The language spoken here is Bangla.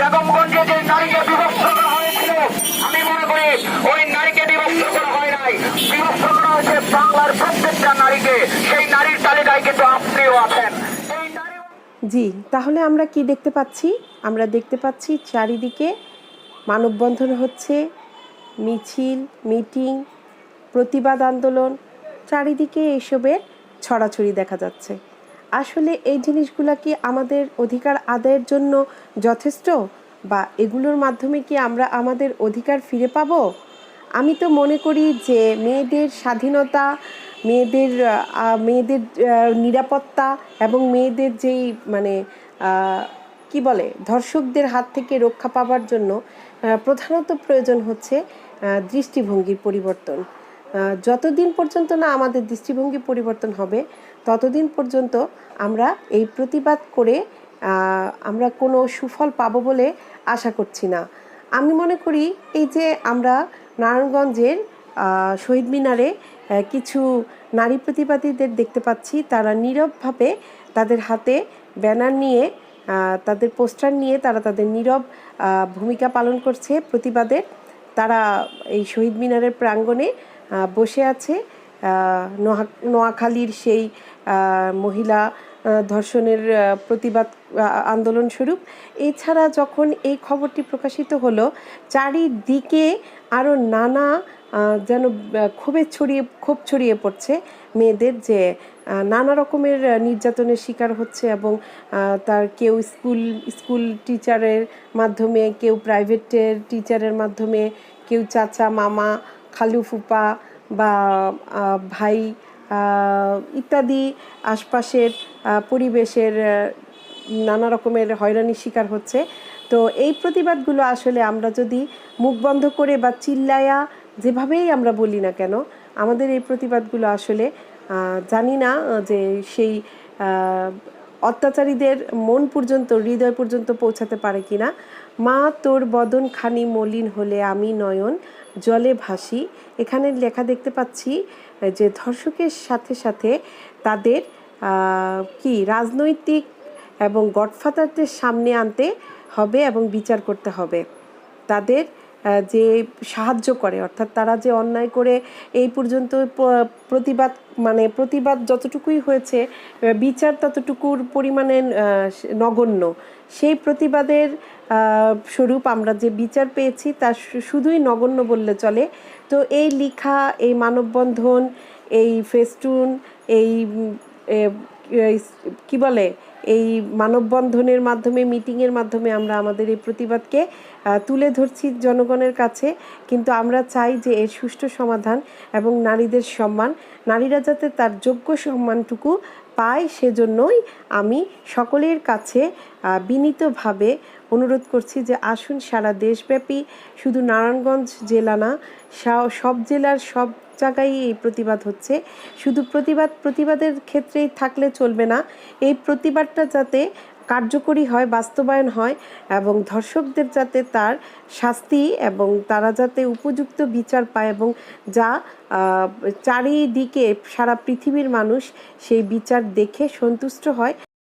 বেগমগঞ্জে যে নারীকে বিভক্ত করা হয়েছিল, আমি মনে করি ওই নারীকে বিভক্ত করা হয় নাই। বিভক্ত করা হয়েছে বাংলার প্রত্যেকটা নারীকে। সেই নারীর তালিকায় কিন্তু আপনিও আছেন। জি, তাহলে আমরা কি দেখতে পাচ্ছি? আমরা দেখতে পাচ্ছি চারিদিকে মানববন্ধন হচ্ছে, মিছিল, মিটিং, প্রতিবাদ আন্দোলন, চারিদিকে এইসবের ছড়াছড়ি দেখা যাচ্ছে। আসলে এই জিনিসগুলো কি আমাদের অধিকার আদায়ের জন্য যথেষ্ট? বা এগুলোর মাধ্যমে কি আমরা আমাদের অধিকার ফিরে পাবো? আমি তো মনে করি যে মেয়েদের স্বাধীনতা, মেয়েদের মেয়েদের নিরাপত্তা এবং মেয়েদের যেই মানে কি বলে, ধর্ষকদের হাত থেকে রক্ষা পাবার জন্য প্রধানত প্রয়োজন হচ্ছে দৃষ্টিভঙ্গির পরিবর্তন। যতদিন পর্যন্ত না আমাদের দৃষ্টিভঙ্গি পরিবর্তন হবে, ততদিন পর্যন্ত আমরা এই প্রতিবাদ করে আমরা কোনো সুফল পাব বলে আশা করছি না। আমি মনে করি এই যে আমরা নারায়ণগঞ্জের শহীদ মিনারে কিছু নারী প্রতিবাদীদের দেখতে পাচ্ছি, তারা নীরবভাবে তাদের হাতে ব্যানার নিয়ে তাদের পোস্টার নিয়ে তারা তাদের নীরব ভূমিকা পালন করছে প্রতিবাদের। তারা এই শহীদ মিনারের প্রাঙ্গণে বসে আছে। নোয়াখালীর সেই মহিলা ধর্ষণের প্রতিবাদ আন্দোলন স্বরূপ। এছাড়া যখন এই খবরটি প্রকাশিত হলো, চারিদিকে আরও নানা যেন ক্ষোভে ছড়িয়ে, ক্ষোভ ছড়িয়ে পড়ছে মেয়েদের যে নানা রকমের নির্যাতনের শিকার হচ্ছে এবং তার কেউ স্কুল স্কুল টিচারের মাধ্যমে, কেউ প্রাইভেটের টিচারের মাধ্যমে, কেউ চাচা, মামা খালু ফুপা বা ভাই ইত্যাদি আশপাশের পরিবেশের নানা রকমের হয়রানির শিকার হচ্ছে। তো এই প্রতিবাদগুলো আসলে আমরা যদি মুখ বন্ধ করে বা চিল্লায়া যেভাবেই আমরা বলি না কেন, আমাদের এই প্রতিবাদগুলো আসলে জানি না যে সেই অত্যাচারীদের মন পর্যন্ত, হৃদয় পর্যন্ত পৌঁছাতে পারে কিনা। মা, তোর বদন খানি মলিন হলে আমি নয়ন, জলে ভাসি। এখানে লেখা দেখতে পাচ্ছি যে ধর্ষকের সাথে সাথে তাদের কি রাজনৈতিক এবং গডফাদারদের সামনে আনতে হবে এবং বিচার করতে হবে। তাদের যে সাহায্য করে, অর্থাৎ তারা যে অন্যায় করে এই পর্যন্ত প্রতিবাদ মানে প্রতিবাদ যতটুকুই হয়েছে বিচার ততটুকুর পরিমাণে নগণ্য। সেই প্রতিবাদের স্বরূপ আমরা যে বিচার পেয়েছি তা শুধুই নগণ্য বললে চলে। তো এই লিখা, এই মানববন্ধন, এই ফেস্টুন, এই কি বলে, এই মানববন্ধনের মাধ্যমে, মিটিংয়ের মাধ্যমে আমরা আমাদের এই প্রতিবাদকে তুলে ধরছি জনগণের কাছে। কিন্তু আমরা চাই যে এর সুষ্ঠু সমাধান এবং নারীদের সম্মান, নারীরা যাতে তার যোগ্য সম্মানটুকু পায় সেজন্যই আমি সকলের কাছে বিনীতভাবে অনুরোধ করছি যে আসুন সারা দেশব্যাপী, শুধু নারায়ণগঞ্জ জেলা না সব জেলার সব জায়গায় এই প্রতিবাদ হচ্ছে। শুধু প্রতিবাদ, প্রতিবাদের ক্ষেত্রেই থাকলে চলবে না। এই প্রতিবাদটা যাতে কার্যকরী হয়, বাস্তবায়ন হয় এবং ধর্ষকদের যাতে তার শাস্তি এবং তারা যাতে উপযুক্ত বিচার পায় এবং যা চারিদিকে সারা পৃথিবীর মানুষ সেই বিচার দেখে সন্তুষ্ট হয়।